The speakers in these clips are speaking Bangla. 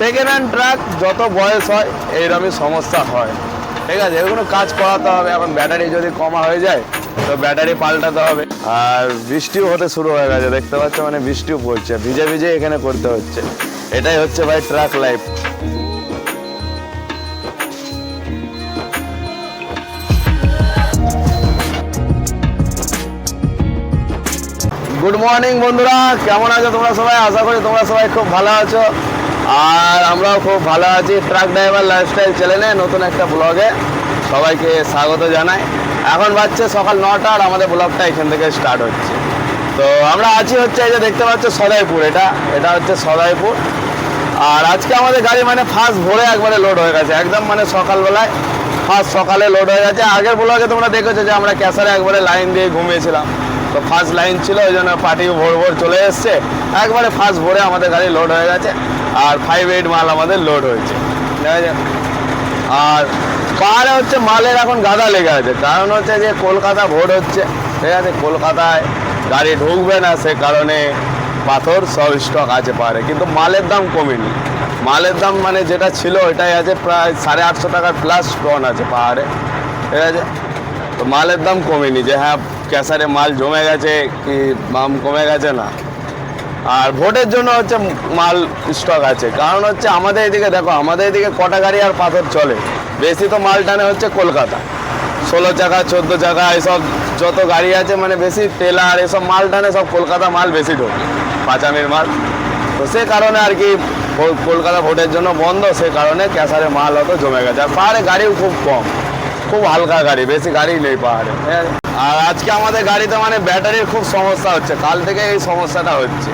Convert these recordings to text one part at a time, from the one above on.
সেকেন্ড হ্যান্ড ট্রাক যত বয়স হয়, এইরকমই সমস্যা হয়। ঠিক আছে এগুলো কাজ করাতে হবে এখন ব্যাটারি যদি কমা হয়ে যায়, তো ব্যাটারি পাল্টাতে হবে। আর বৃষ্টিও হতে শুরু হয়ে গেছে, দেখতে পাচ্ছ মানে বৃষ্টিও পড়ছে, ভিজে ভিজে এখানে করতে হচ্ছে। এটাই হচ্ছে ভাই ট্রাক লাইফ গুড মর্নিং বন্ধুরা, কেমন আছো তোমরা সবাই? আশা করি তোমরা সবাই খুব ভালো আছো। আর আমরাও খুব ভালো আছি। ট্রাক ড্রাইভার লাইফস্টাইল চ্যানেলে নতুন একটা ব্লগে সবাইকে স্বাগত জানাই। এখন বাজছে সকাল নটা আর আমাদের ব্লগটা এখান থেকে স্টার্ট হচ্ছে। তো আমরা আছি হচ্ছে এই যে দেখতে পাচ্ছ সদাইপুর, এটা এটা হচ্ছে সদাইপুর। আর আজকে আমাদের গাড়ি মানে ফার্স্ট ভোরে একবারে লোড হয়ে গেছে। একদম মানে সকালবেলায় ফার্স্ট সকালে লোড হয়ে গেছে। আগের ব্লগে তোমরা দেখেছ যে আমরা ক্যাসারে একবারে লাইন দিয়ে ঘুমিয়েছিলাম। তো ফার্স্ট লাইন ছিল, ওই জন্য পার্টি ভোর ভোর চলে এসছে। একবারে ফার্স্ট ভোরে আমাদের গাড়ি লোড হয়ে গেছে। আর ফাইভ এইট মাল আমাদের লোড হয়েছে। আর পাহাড়ে হচ্ছে মালের এখন গাদা লেগে আছে। কারণ হচ্ছে যে কলকাতা ভোট হচ্ছে। ঠিক আছে, কলকাতায় গাড়ি ঢুকবে না সে কারণে পাথর সব স্টক আছে পাহাড়ে। কিন্তু মালের দাম কমেনি। মালের দাম মানে যেটা ছিল ওইটাই আছে, প্রায় সাড়ে আটশো টাকার প্লাস টন আছে পাহাড়ে। ঠিক আছে? তো মালের দাম কমেনি যে হ্যাঁ ক্যাসারে মাল জমে গেছে কি দাম কমে গেছে না। আর ভোটের জন্য হচ্ছে মাল স্টক আছে। কারণ হচ্ছে আমাদের এদিকে দেখো, আমাদের এদিকে কটা গাড়ি আর পাথর চলে। বেশি তো মাল টানে হচ্ছে কলকাতা। ষোলো চাকা, চোদ্দ চাকা, এসব যত গাড়ি আছে মানে বেশি টেলার এসব মাল টানে সব কলকাতা মাল বেশি ঢোকে, পাঁচামির মাল। তো সে কারণে আর কি কলকাতা ভোটের জন্য বন্ধ, সে কারণে ক্যাসারে মাল অত জমে গেছে। আর পাহাড়ে গাড়িও খুব কম, খুব হালকা গাড়ি, বেশি গাড়ি নেই পাহাড়ে। আর আজকে আমাদের গাড়িতে মানে ব্যাটারির খুব সমস্যা হচ্ছে, কাল থেকে এই সমস্যাটা হচ্ছে।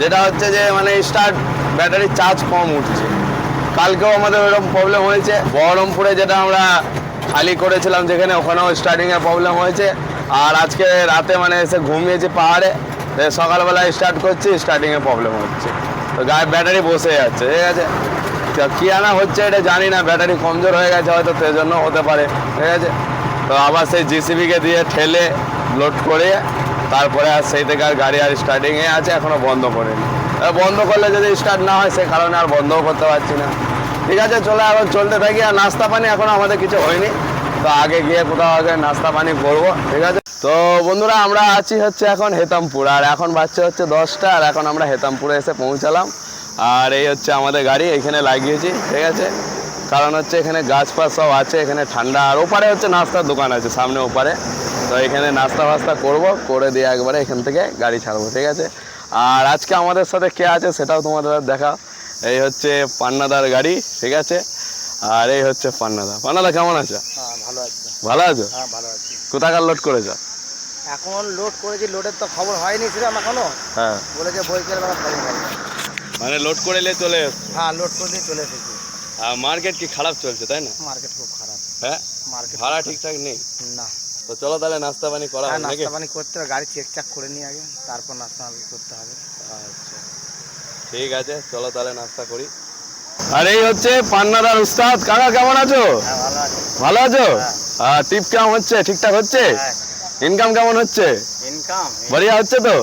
যেটা হচ্ছে যে মানে স্টার্ট ব্যাটারির চার্জ কম উঠছে। কালকেও আমাদের ওইরকম প্রবলেম হয়েছে। বহরমপুরে যেটা আমরা খালি করেছিলাম, যেখানে ওখানেও স্টার্টিংয়ের প্রবলেম হয়েছে। আর আজকে রাতে মানে এসে ঘুমিয়েছি পাহাড়ে। সকালবেলা স্টার্ট করছি স্টার্টিংয়ে প্রবলেম হচ্ছে। তো গায়ে ব্যাটারি বসে যাচ্ছে, ঠিক আছে? তো কি আনা হচ্ছে এটা জানি না ব্যাটারি কমজোর হয়ে গেছে হয়তো সেই জন্য হতে পারে, ঠিক আছে? তো আবার সেই জিসিবিকে দিয়ে ঠেলে লোড করে তারপরে আর সেই থেকে আর গাড়ি আর স্টার্টিংয়ে আছে এখনও বন্ধ করিনি। বন্ধ করলে যদি স্টার্ট না হয়, সে কারণে আর বন্ধও করতে পারছি না। ঠিক আছে, চলে এখন চলতে থাকি। আর নাস্তা পানি এখনও আমাদের কিছু হয়নি। তো আগে গিয়ে কোথাও আগে নাস্তা পানি করব, ঠিক আছে? তো বন্ধুরা, আমরা আছি হচ্ছে এখন হেতামপুর। আর এখন বাচ্চা হচ্ছে দশটা, আর এখন আমরা হেতামপুরে এসে পৌঁছালাম। আর এই হচ্ছে আমাদের গাড়ি, এখানে লাগিয়েছি, ঠিক আছে? কারণ হচ্ছে এখানে গাছ ফাছ সব আছে, এখানে ঠান্ডা। আর ওপারে হচ্ছে নাস্তার দোকান আছে, সামনে ওপারে। তো এখানে নাস্তা ফাস্তা করব করে দিয়ে একবারে এখান থেকে গাড়ি ছাড়বো ঠিক আছে? আর আজকে আমাদের সাথে কে আছে সেটাও তোমাদের দেখা। এই হচ্ছে পান্নাদার গাড়ি ঠিক আছে? আর এই হচ্ছে পান্নাদা। পান্নাদা কেমন আছো? হ্যাঁ ভালো আছে। ভালো আছো? হ্যাঁ ভালো আছি। কোথাকার লোড করেছ? এখন লোড করেছি লোডের তো খবর হয়নি সেরকম এখনও। হ্যাঁ। বলেছে বইকেল বেলা খবর হবে মানে লোড করে নিয়ে চলে এসছো? হ্যাঁ লোড করে দিয়ে চলে এসেছি। আর মার্কেট কি খারাপ চলছে তাই না? মার্কেট খুব খারাপ। হ্যাঁ? মার্কেট ভাড়া ঠিকঠাক নেই? না। তো চলো তাহলে নাস্তা পানি করা হ্যাঁ হবে নাস্তা পানি করতে হবে গাড়ি চেক চাক করে নিয়ে আগে তারপর নাস্তা পানি করতে হবে। আচ্ছা। ঠিক আছে চলো তাহলে নাস্তা করি। আর এই হচ্ছে পান্নাদার উস্তাদ। কাকা কেমন আছো? হ্যাঁ ভালো আছো। আর টিপ কেমন হচ্ছে? ঠিকঠাক হচ্ছে? হ্যাঁ। ইনকাম কেমন হচ্ছে? ইনকাম বড়িয়া হচ্ছে তো?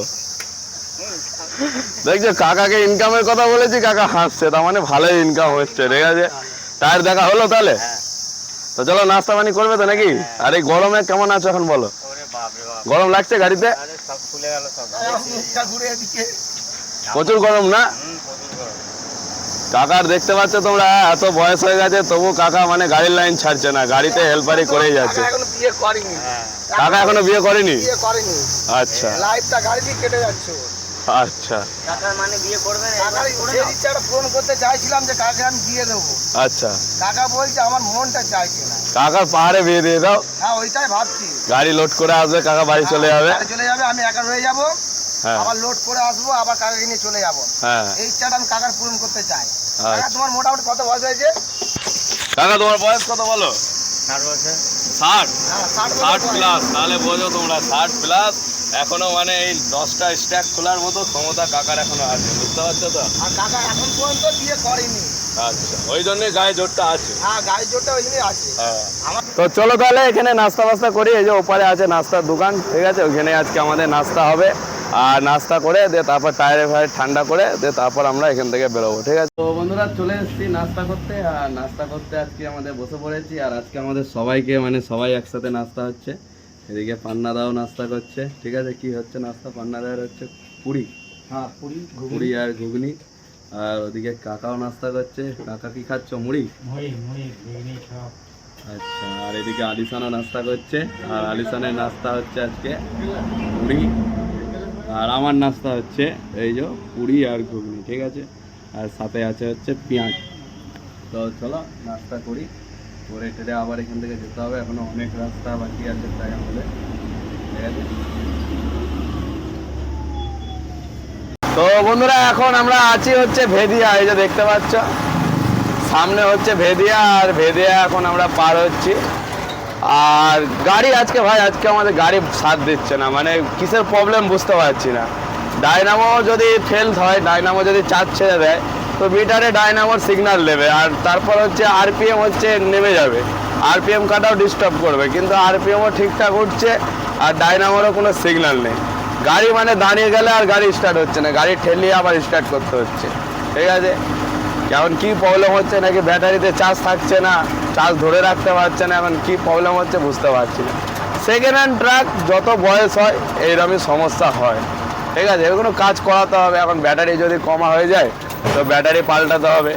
দেখছ কাকাকে ইনকামের কথা বলেছি কাকা হাসছে তার মানে ভালোই ইনকাম হচ্ছে ঠিক আছে? টায়ার দেখা হলো তাহলে? হ্যাঁ। তো চলো নাস্তা পানি করবে তো নাকি? আর এই গরমে কেমন আছো এখন বলো? ওরে বাপ রে বাপ। গরম লাগছে গাড়িতে? আরে সব খুলে গেল সব। ঘুরে এদিকে প্রচুর গরম না? হুম প্রচুর গরম। কাকার দেখতে পাচ্ছ তোমরা এত বয়স হয়ে গেছে তবু কাকা মানে গাড়ির লাইন ছাড়ছে না গাড়িতে হেল্পারি করেই যাচ্ছে। কাকা এখনও বিয়ে করেনি। হ্যাঁ। কাকা এখনও বিয়ে করেনি? বিয়ে করেনি। আচ্ছা। লাইফটা গাড়ি কেটে যাচ্ছে। আচ্ছা। কাকার মানে বিয়ে করবে ইচ্ছাটা পূরণ করতে চাইছিলাম যে কাকে আমি বিয়ে দেবো। আচ্ছা। কাকা বলছে আমার মনটা চাইছে না। কাকার পাহাড়ে বিয়ে দিয়ে দাও। হ্যাঁ ওইটাই ভাবছি। গাড়ি লোড করে আসবে কাকা বাড়ি চলে যাবে। বাড়ি চলে যাবে আমি একা রয়ে যাব। হ্যাঁ। আবার লোড করে আসব আবার কাকাকে নিয়ে চলে যাব। হ্যাঁ। এই ইচ্ছাটা আমি কাকার পূরণ করতে চাই। কাকা আচ্ছা তোমার মোটামুটি কত বয়স হয়েছে? কাকা তোমার বয়স কত বলো? ষাট বছর। ষাট। হ্যাঁ ষাট প্লাস তাহলে বোঝো তোমরা ষাট প্লাস এখনও মানে এই দশটা স্ট্যাক খোলার মতো ক্ষমতা কাকার এখনও আছে বুঝতে পারছ তো? কাকা এখন পর্যন্ত বিয়ে করেনি। আচ্ছা ওই জন্যই গায়ে জোরটা আছে। হ্যাঁ গায়ে জোরটা ওই জন্যই আছে। আমার তো চলো তাহলে এখানে নাস্তা বাস্তা করি এই যে ওপারে আছে নাস্তার দোকান ঠিক আছে? ওখানে আজকে আমাদের নাস্তা হবে। আর নাস্তা করে দিয়ে তারপর টায়ারে ফায়ারে ঠান্ডা করে দিয়ে তারপর আমরা এখান থেকে বেরোবো ঠিক আছে? তো বন্ধুরা চলে এসেছি নাস্তা করতে আর নাস্তা করতে আজকে আমাদের বসে পড়েছি আর আজকে আমাদের সবাইকে মানে সবাই একসাথে নাস্তা হচ্ছে। এদিকে পান্নাদাও নাস্তা করছে ঠিক আছে? কি হচ্ছে নাস্তা? পান্না পান্নাদার হচ্ছে পুরি। হ্যাঁ পুরি পুরি আর ঘুগনি। আর ওদিকে কাকাও নাস্তা করছে। কাকা কি খাচ্ছ? মুড়ি? মুড়ি মুড়ি আচ্ছা আর এদিকে আলিসানও নাস্তা করছে। আর আলিসানের নাস্তা হচ্ছে আজকে পুরি আর আমার নাস্তা হচ্ছে এই যে পুরি আর ঘুগনি, ঠিক আছে? আর সাথে আছে হচ্ছে পেঁয়াজ। তো চলো, নাস্তা করি। করে টেরে আবার এখান থেকে যেতে হবে। এখনও অনেক রাস্তা বাকি আছে তাই আমাদের। ঠিক আছে? তো বন্ধুরা, এখন আমরা আছি হচ্ছে ভেদিয়া। এই যে দেখতে পাচ্ছ, সামনে হচ্ছে ভেদিয়া, আর ভেদিয়া এখন আমরা পার হচ্ছি। আর গাড়ি আজকে ভাই, আজকে আমাদের গাড়ি সাথ দিচ্ছে না মানে কিসের প্রবলেম বুঝতে পারছি না। ডাইনামো যদি ফেল হয় ডাইনামো যদি চার্জ ছেড়ে দেয়, তো মিটারে ডাইনামোর সিগনাল নেবে আর তারপর হচ্ছে আরপিএম হচ্ছে নেমে যাবে। আরপিএম কাটাও ডিস্টার্ব করবে, কিন্তু আরপিএমও ঠিকঠাক উঠছে, আর ডাইনামোরও কোনো সিগনাল নেই। গাড়ি মানে দাঁড়িয়ে গেলে আর গাড়ি স্টার্ট হচ্ছে না, গাড়ি ঠেলিয়ে আবার স্টার্ট করতে হচ্ছে। ঠিক আছে? এখন কি প্রবলেম হচ্ছে নাকি ব্যাটারিতে চার্জ থাকছে না? চার্জ ধরে রাখতে পারছে না, এখন কি প্রবলেম হচ্ছে বুঝতে পারছি না। সেকেন্ড হ্যান্ড ট্রাক যত বয়স হয়, এইরকমই সমস্যা হয়। ঠিক আছে? এগুলো কাজ করাতে হবে। এখন ব্যাটারি যদি কমা হয়ে যায়, তো ব্যাটারি পাল্টাতে হবে।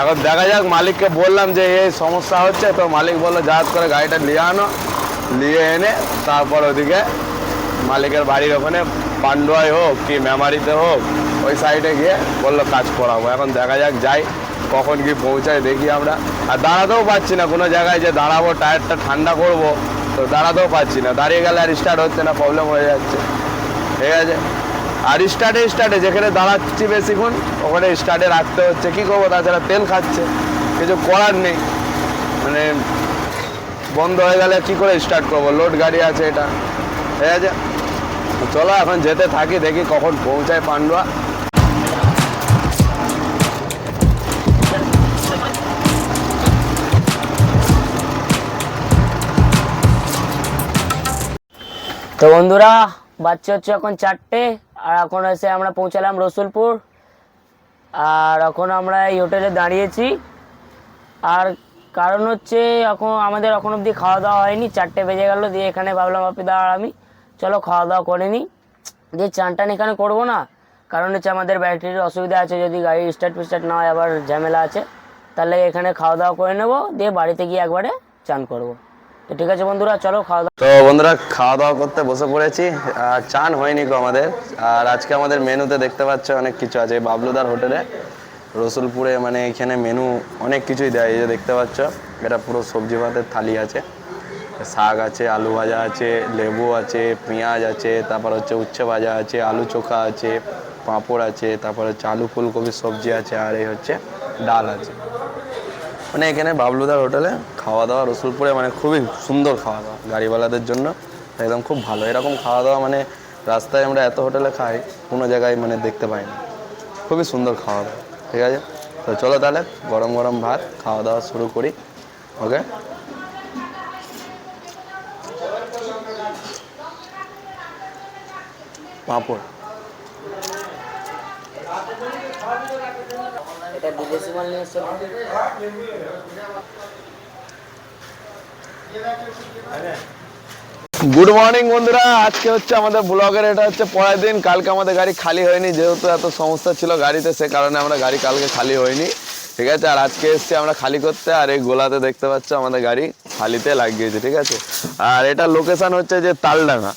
এখন দেখা যাক, মালিককে বললাম যে এই সমস্যা হচ্ছে, তো মালিক বলল জাহাজ করে গাড়িটা নিয়ে আনো। নিয়ে এনে তারপর ওদিকে মালিকের বাড়ির ওখানে পান্ডুয়ায় হোক কি মেমারিতে হোক, ওই সাইডে গিয়ে বলল, কাজ করাবো। এখন দেখা যাক, যাই। কখন কি পৌঁছায় দেখি আমরা। আর দাঁড়াতেও পাচ্ছি না, কোনো জায়গায় যে দাঁড়াবো, টায়ারটা ঠান্ডা করব, তো দাঁড়াতেও পাচ্ছি না। দাঁড়িয়ে গেলে আর স্টার্ট হচ্ছে না প্রবলেম হয়ে যাচ্ছে। ঠিক আছে? আর স্টার্টে স্টার্টে যেখানে দাঁড়াচ্ছি বেশিক্ষণ, ওখানে স্টার্টে রাখতে হচ্ছে। কী করব? তাছাড়া তেল খাচ্ছে। কিছু করার নেই। মানে বন্ধ হয়ে গেলে কি করে স্টার্ট করব? লোড গাড়ি আছে এটা। ঠিক আছে? চলো, এখন যেতে থাকি, দেখি কখন পৌঁছায় পান্ডুয়া। তো বন্ধুরা, বাচ্চা হচ্ছে এখন চারটে, আর এখন এসে আমরা পৌঁছালাম রসুলপুর। আর এখন আমরা এই হোটেলে দাঁড়িয়েছি। আর কারণ হচ্ছে, এখন আমাদের এখন অবধি খাওয়া দাওয়া হয়নি, চারটে বেজে গেল, দিয়ে এখানে ভাবলাম আপনি দাঁড়া আমি চলো খাওয়া দাওয়া করে নিই। দিয়ে চান টান এখানে করব না, কারণ হচ্ছে আমাদের ব্যাটারির অসুবিধা আছে, যদি গাড়ি স্টার্ট ফিস্টার্ট না হয়, আবার ঝামেলা আছে, তাহলে এখানে খাওয়া দাওয়া করে নেব, দিয়ে বাড়িতে গিয়ে একবারে চান করব। ঠিক আছে বন্ধুরা, চলো খাওয়া তো বন্ধুরা, খাওয়া দাওয়া করতে বসে পড়েছি। আর চান হয়নি গো আমাদের। আর আজকে আমাদের মেনুতে দেখতে পাচ্ছ অনেক কিছু আছে। বাবলুদার হোটেলে রসুলপুরে মানে এখানে মেনু অনেক কিছুই দেয়। এই যে দেখতে পাচ্ছ, এটা পুরো সবজি ভাতের থালি আছে। শাক আছে, আলু ভাজা আছে, লেবু আছে, পেঁয়াজ আছে, তারপর হচ্ছে উচ্ছে ভাজা আছে, আলু চোখা আছে, পাঁপড় আছে, তারপর হচ্ছে আলু ফুলকপির সবজি আছে, আর এই হচ্ছে ডাল আছে। মানে এখানে বাবলুদার হোটেলে খাওয়া দাওয়া রসুলপুরে মানে খুবই সুন্দর খাওয়া দাওয়া গাড়িওয়ালাদের জন্য। একদম খুব ভালো। এরকম খাওয়া দাওয়া মানে রাস্তায় আমরা এত হোটেলে খাই, কোনো জায়গায় মানে দেখতে পাই না। খুবই সুন্দর খাওয়া দাওয়া ঠিক আছে? তো চলো তাহলে গরম গরম ভাত খাওয়া দাওয়া শুরু করি, ওকে? পাঁপড়। এটা বিদেশি মাল নিয়ে এসছে গুড মর্নিং বন্ধুরা। আজকে হচ্ছে আমাদের ব্লগের, এটা হচ্ছে পরের দিন। কালকে আমাদের গাড়ি খালি হয়নি, যেহেতু এত সমস্যা ছিল গাড়িতে, সে কারণে আমরা গাড়ি কালকে খালি হয়নি। ঠিক আছে? আর আজকে এসছি আমরা খালি করতে, আর এই গোলাতে দেখতে পাচ্ছ আমাদের গাড়ি খালিতে লাগিয়েছে, ঠিক আছে? আর এটা লোকেশন হচ্ছে যে তালডাঙ্গা।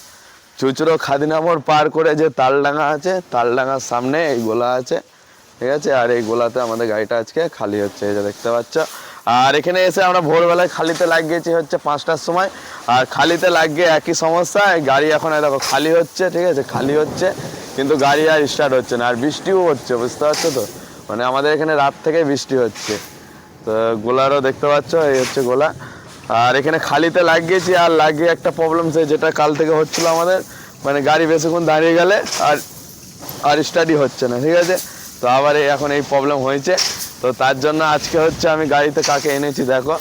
চুচড়ো খাদিনামোড় পার করে যে তালডাঙ্গা আছে, তালডাঙ্গার সামনে এই গোলা আছে। ঠিক আছে? আর এই গোলাতে আমাদের গাড়িটা আজকে খালি হচ্ছে, এই যে দেখতে পাচ্ছ। আর এখানে এসে আমরা ভোরবেলায় খালিতে লাগিয়েছি হচ্ছে পাঁচটার সময়। আর খালিতে লাগিয়ে একই সমস্যা গাড়ি এখন দেখো খালি হচ্ছে, ঠিক আছে? খালি হচ্ছে, কিন্তু গাড়ি আর স্টার্ট হচ্ছে না, আর বৃষ্টিও হচ্ছে, বুঝতে পারছ তো? মানে আমাদের এখানে রাত থেকে বৃষ্টি হচ্ছে। তো গোলারও দেখতে পাচ্ছ, এই হচ্ছে গোলা। আর এখানে খালিতে লাগিয়েছি, আর লাগিয়ে একটা প্রবলেম সে যেটা কাল থেকে হচ্ছিল আমাদের মানে গাড়ি বেশিক্ষণ দাঁড়িয়ে গেলে আর আর স্টাডি হচ্ছে না, ঠিক আছে? তো আবার এখন এই প্রবলেম হয়েছে। তো তার জন্য আজকে হচ্ছে আমি গাড়িতে কাকে এনেছি দেখো।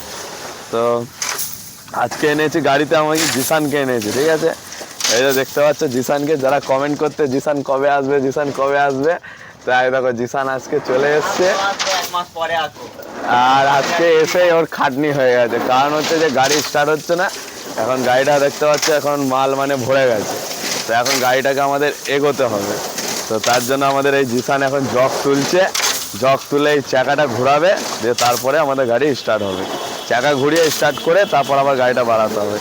তো আজকে এনেছি গাড়িতে আমাকে জিসানকে এনেছি, ঠিক আছে? এই যে দেখতে পাচ্ছ জিসানকে, যারা কমেন্ট করতে জিসান কবে আসবে, জিসান কবে আসবে? তাই দেখো জিসান আজকে চলে এসছে। আর আজকে এসে ওর খাটনি হয়ে গেছে। কারণ হচ্ছে যে গাড়ি স্টার্ট হচ্ছে না, এখন গাড়িটা দেখতে পাচ্ছ এখন মাল মানে ভরে গেছে। তো এখন গাড়িটাকে আমাদের এগোতে হবে। তো তার জন্য আমাদের এই জিসান এখন জগ তুলছে। জগ তুলে এই চাকাটা ঘোরাবে, দিয়ে তারপরে আমাদের গাড়ি স্টার্ট হবে। চাকা ঘুরিয়ে স্টার্ট করে তারপর আবার গাড়িটা বাড়াতে হবে।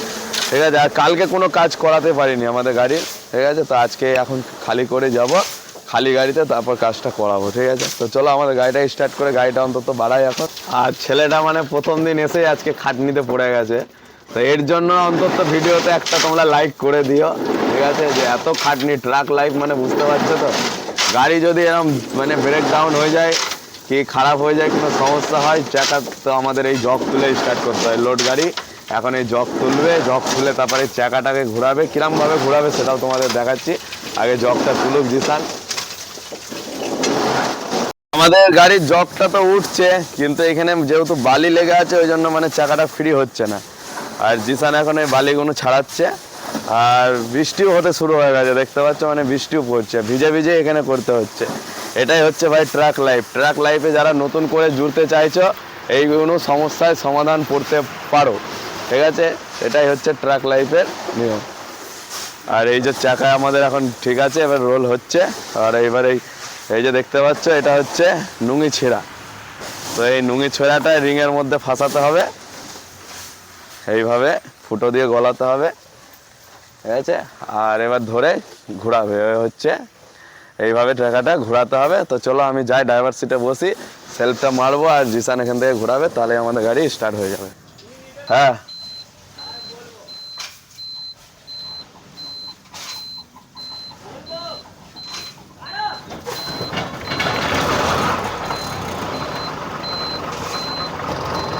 ঠিক আছে, আর কালকে কোনো কাজ করাতে পারিনি আমাদের গাড়ির ঠিক আছে, তো আজকে এখন খালি করে যাব। খালি গাড়িতে তারপর কাজটা করাবো, ঠিক আছে? তো চলো আমাদের গাড়িটা স্টার্ট করে গাড়িটা অন্তত বাড়াই এখন। আর ছেলেটা মানে প্রথম দিন এসেই আজকে খাটনিতে পড়ে গেছে। তো এর জন্য অন্তত ভিডিওতে একটা তোমরা লাইক করে দিও। ঠিক আছে যে এত খাটনি ট্রাক লাইফ মানে বুঝতে পারছ তো? গাড়ি যদি এরকম মানে ব্রেক ডাউন হয়ে যায়, কি খারাপ হয়ে যায়, কোনো সমস্যা হয়, চাকা তো আমাদের এই জগ তুলে স্টার্ট করতে হয় লোড গাড়ি। এখন এই জগ তুলবে, জগ তুলে তারপরে চাকাটাকে ঘোরাবে, কিরমভাবে ঘোরাবে সেটাও তোমাদের দেখাচ্ছি। আগে জগটা তুলুক জিসান। আমাদের গাড়ির জগটা তো উঠছে, কিন্তু এখানে যেহেতু বালি লেগে আছে, ওই জন্য মানে চাকাটা ফ্রি হচ্ছে না। আর জিসান এখন এই বালিগুলো ছাড়াচ্ছে। আর বৃষ্টিও হতে শুরু হয়ে গেছে, দেখতে পাচ্ছ মানে বৃষ্টিও পড়ছে, ভিজে ভিজে এখানে করতে হচ্ছে। এটাই হচ্ছে ভাই ট্রাক লাইফ ট্রাক লাইফে যারা নতুন করে জুড়তে চাইছো, এইগুলো সমস্যায় সমাধান করতে পারো, ঠিক আছে? এটাই হচ্ছে ট্রাক লাইফের নিয়ম। আর এই যে চাকা আমাদের এখন ঠিক আছে, এবার রোল হচ্ছে। আর এইবার এই এই যে দেখতে পাচ্ছ, এটা হচ্ছে নুঙি ছেঁড়া। তো এই নুঙি ছেঁড়াটা রিংয়ের মধ্যে ফাঁসাতে হবে। এইভাবে ফুটো দিয়ে গলাতে হবে। ঠিক আছে? আর এবার ধরে ঘোরাবে হচ্ছে এইভাবে টাকাটা ঘোরাতে হবে। তো চলো আমি যাই ড্রাইভার সিটে বসি সেলফটা মারবো আর জিসান এখান থেকে ঘোরাবে, তাহলে আমাদের গাড়ি স্টার্ট হয়ে যাবে। হ্যাঁ।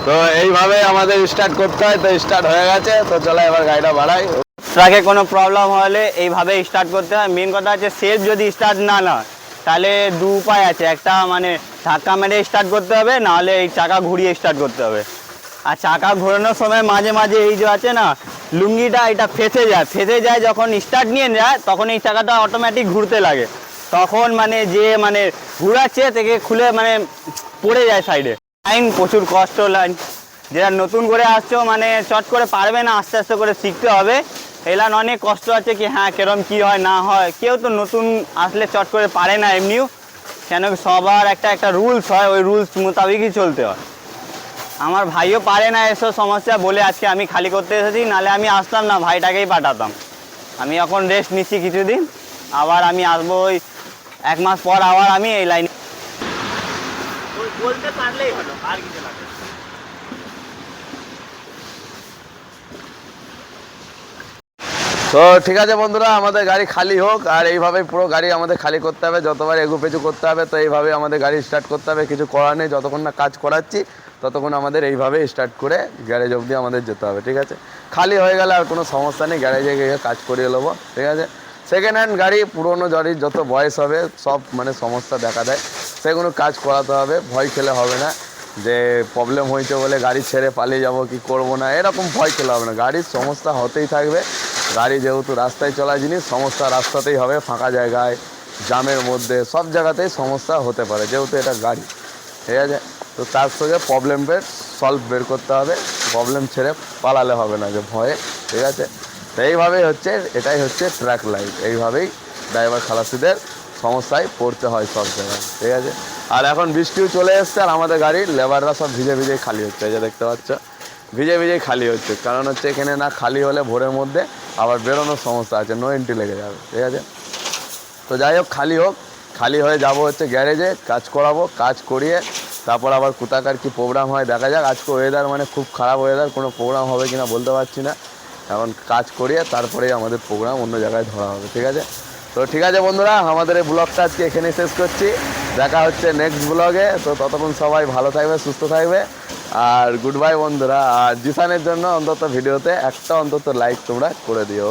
তো এইভাবে আমাদের স্টার্ট করতে হয়, তো স্টার্ট হয়ে গেছে, তো চলো এবার গাড়িটা বাড়াই। ট্রাকে কোনো প্রবলেম হলে এইভাবে স্টার্ট করতে হয়। মেন কথা হচ্ছে সেফ যদি স্টার্ট না না তাহলে দু উপায় আছে। একটা মানে ধাক্কা মেরে স্টার্ট করতে হবে, নাহলে এই চাকা ঘুরিয়ে স্টার্ট করতে হবে। আর চাকা ঘোরানোর সময় মাঝে মাঝে এই যে আছে না, লুঙ্গিটা এটা ফেঁসে যায়। ফেঁসে যায় যখন স্টার্ট নিয়ে যায় তখন এই চাকাটা অটোমেটিক ঘুরতে লাগে। তখন মানে যে মানে ঘুরাচ্ছে থেকে খুলে মানে পড়ে যায় সাইডে লাইন প্রচুর কষ্ট লাইন যেটা নতুন করে আসছো মানে চট করে পারবে না, আস্তে আস্তে করে শিখতে হবে। এলান অনেক কষ্ট আছে কি হ্যাঁ কেরম কি হয়, না হয়। কেউ তো নতুন আসলে চট করে পারে না এমনিও। কেন সবার একটা একটা রুলস হয়, ওই রুলস মোতাবেকই চলতে হয়। আমার ভাইও পারে না এসব সমস্যা বলে আজকে আমি খালি করতে এসেছি, নালে আমি আসতাম না, ভাইটাকেই পাঠাতাম। আমি এখন রেস্ট নিচ্ছি কিছুদিন, আবার আমি আসব ওই এক মাস পর আবার আমি এই লাইনে বলতে পারলেই হলো, আর কিছু লাগবে তো ঠিক আছে বন্ধুরা, আমাদের গাড়ি খালি হোক, আর এইভাবে পুরো গাড়ি আমাদের খালি করতে হবে, যতবার এগু পেছু করতে হবে, তো এইভাবে আমাদের গাড়ি স্টার্ট করতে হবে, কিছু করার নেই, যতক্ষণ না কাজ করাচ্ছি, ততক্ষণ আমাদের এইভাবে স্টার্ট করে গ্যারেজ অবধি আমাদের যেতে হবে, ঠিক আছে? খালি হয়ে গেলে আর কোনো সমস্যা নেই গ্যারেজে গিয়ে কাজ করিয়ে নেব, ঠিক আছে? সেকেন্ড হ্যান্ড গাড়ি, পুরোনো গাড়ির যত বয়স হবে, সব মানে সমস্যা দেখা দেয়। সেগুলো কাজ করাতে হবে, ভয় খেলে হবে না, যে প্রবলেম হয়েছে বলে গাড়ি ছেড়ে পালিয়ে যাব, কি করব না, এরকম ভয় খেলে হবে না। গাড়ির সমস্যা হতেই থাকবে গাড়ি যেহেতু রাস্তায় চলা জিনিস, সমস্যা রাস্তাতেই হবে, ফাঁকা জায়গায়, জামের মধ্যে, সব জায়গাতেই সমস্যা হতে পারে, যেহেতু এটা গাড়ি। ঠিক আছে? তো তার সঙ্গে প্রবলেম বের সলভ বের করতে হবে প্রবলেম ছেড়ে পালালে হবে না যে ভয়ে, ঠিক আছে? তো এইভাবেই হচ্ছে, এটাই হচ্ছে ট্র্যাক লাইফ এইভাবেই ড্রাইভার খালাসিদের সমস্যায় পড়তে হয় সব জায়গায়, ঠিক আছে? আর এখন বৃষ্টিও চলে এসছে, আর আমাদের গাড়ির লেবাররা সব ভিজে ভিজেই খালি হচ্ছে, এই যে দেখতে পাচ্ছ। ভিজে ভিজেই খালি হচ্ছে। কারণ হচ্ছে এখানে না খালি হলে ভোরের মধ্যে আবার বেরোনোর সমস্যা আছে নো এন্ট্রি লেগে যাবে, ঠিক আছে? তো যাই হোক, খালি হোক, খালি হয়ে যাব হচ্ছে গ্যারেজে, কাজ করাবো, কাজ করিয়ে তারপর আবার কোথাকার কী প্রোগ্রাম হয় দেখা যাক। আজকে ওয়েদার মানে খুব খারাপ ওয়েদার কোনো প্রোগ্রাম হবে কিনা বলতে পারছি না। এখন কাজ করিয়ে তারপরেই আমাদের প্রোগ্রাম অন্য জায়গায় ধরা হবে, ঠিক আছে? তো ঠিক আছে বন্ধুরা, আমাদের এই ব্লগটা আজকে এখানে শেষ করছি। দেখা হচ্ছে নেক্সট ব্লগে তো ততক্ষণ সবাই ভালো থাকবে, সুস্থ থাকবে। আর গুড বাই বন্ধুরা। আর জিসানের জন্য অন্তত ভিডিওতে একটা অন্তত লাইক তোমরা করে দিও।